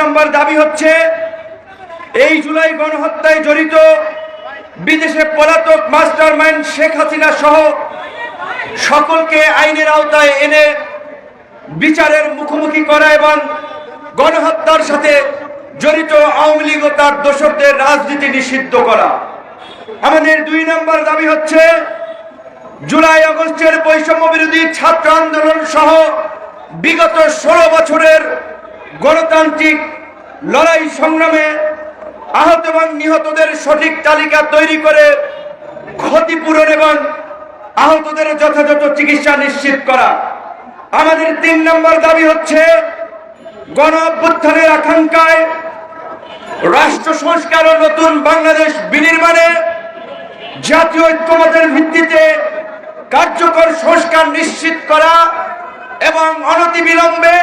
নম্বর দাবি হচ্ছে, এই জুলাই গণহত্যায় জড়িত বিদেশে পলাতক মাস্টার মাইন্ড শেখ হাসিনা সহ সকলকে আইনের আওতায় এনে বিচারের মুখোমুখি করা এবং গণহত্যার সাথে জড়িত আওয়ামী লীগ তার দোষরদের রাজনীতি নিষিদ্ধ করা। আমাদের দুই নম্বর দাবি হচ্ছে, জুলাই আগস্টের বৈষম্য বিরোধী ছাত্র আন্দোলন সহ বিগত ষোলো বছরের গণতান্ত্রিক লড়াই সংগ্রামে আহত এবং নিহতদের সঠিক তালিকা তৈরি করে ক্ষতিপূরণ এবং আহতদের যথাযথ চিকিৎসা নিশ্চিত করা। আমাদের তিন নম্বর দাবি হচ্ছে গণ অভ্যুত্থানের আকাঙ্ক্ষায় রাষ্ট্র সংস্কার ও নতুন বাংলাদেশ বিনির্মাণে জাতীয় ঐক্যমতের ভিত্তিতে কার্যকর সংস্কার নিশ্চিত করা এবং অনতিবিলম্বে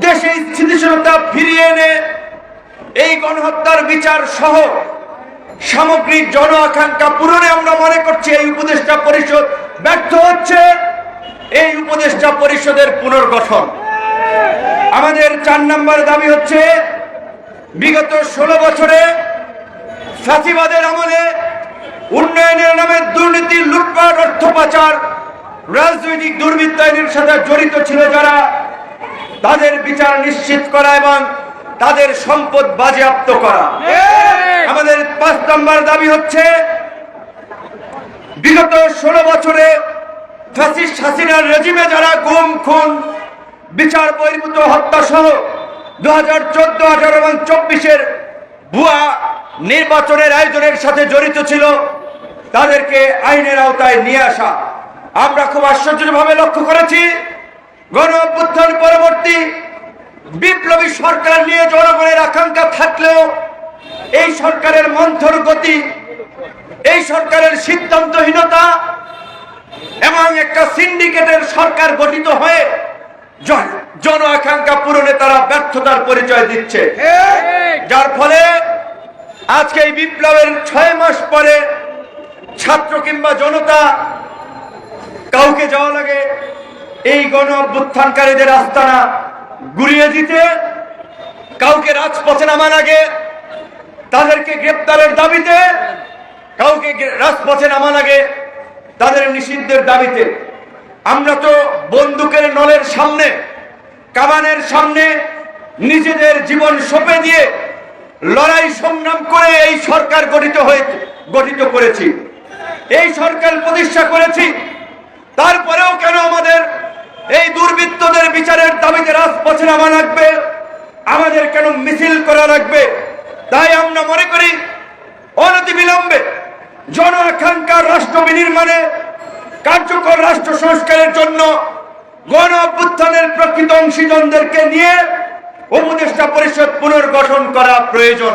দেশে স্থিতিশীলতা ফিরিয়ে এনে এই গণহত্যার বিচার সহ সামগ্রিক জন আকাঙ্ক্ষা পূরণে আমরা মনে করছি এই উপদেষ্টা পরিষদ ব্যর্থ হচ্ছে। এই উপদেষ্টা পরিষদের পুনর্গঠন। আমাদের চার নম্বর দাবি হচ্ছে, বিগত ষোলো বছরে ফাঁসিবাদের আমলে উন্নয়নের নামে দুর্নীতি, লুটপাট, অর্থ পাচার, রাজনৈতিক দুর্বৃত্তায়নের সাথে জড়িত ছিল যারা তাদের বিচার নিশ্চিত করা এবং তাদের সম্পদ বাজেয়াপ্ত করা। আমাদের পাঁচ নম্বর দাবি হচ্ছে বিগত ষোলো বছরে ফ্যাসিস্ট হাসিনার রেজিমে যারা গুম খুন বিচার বহির্ভূত হত্যা সহ দু হাজার চোদ্দ আঠারো এবং চব্বিশের ভুয়া নির্বাচনের আয়োজনের সাথে জড়িত ছিল তাদেরকে আইনের আওতায় নিয়ে আসা। আমরা খুব আশ্চর্যভাবে লক্ষ্য করেছি গণ অভ্যুত্থান পরবর্তী সরকার নিয়ে জনগণের আকাঙ্ক্ষা থাকলেও এই সরকারের মন্থর গতি, এই সরকারের সিদ্ধান্তহীনতা এবং একটা সিন্ডিকেটের সরকার গঠিত হয়ে জন- আকাঙ্ক্ষা পূরণে তারা ব্যর্থতার পরিচয় দিচ্ছে। যার ফলে আজকে এই বিপ্লবের ছয় মাস পরে ছাত্র কিংবা জনতা কাউকে যাওয়া লাগে, এই গণ অভ্যুত্থানকারীদের আস্তানা গুড়িয়ে দিতে কাউকে রাজপথে নামা লাগে তাদেরকে গ্রেপ্তারের দাবিতে, কাউকে রাজপথে নামা লাগে তাদের নিষিদ্ধের দাবিতে। আমরা তো বন্দুকের নলের সামনে কামানের সামনে নিজেদের জীবন সঁপে দিয়ে লড়াই সংগ্রাম করে এই সরকার গঠিত হয়ে, গঠিত করেছি। এই সরকার প্রতিষ্ঠা করেছি। তারপরেও কেন আমাদের এই দুর্বৃত্তদের বিচারের দাবিতে রাজপথে নামা লাগবে? কেন মিছিল করা লাগবে? তাই আমরা মনে করি, অনতিবিলম্বে জন আকাঙ্ক্ষার রাষ্ট্র বিনির্মাণে কার্যকর রাষ্ট্র সংস্কারের জন্য গণ অভ্যুত্থানের প্রকৃত অংশীজনদেরকে নিয়ে উপদেষ্টা পরিষদ পুনর্গঠন করা প্রয়োজন।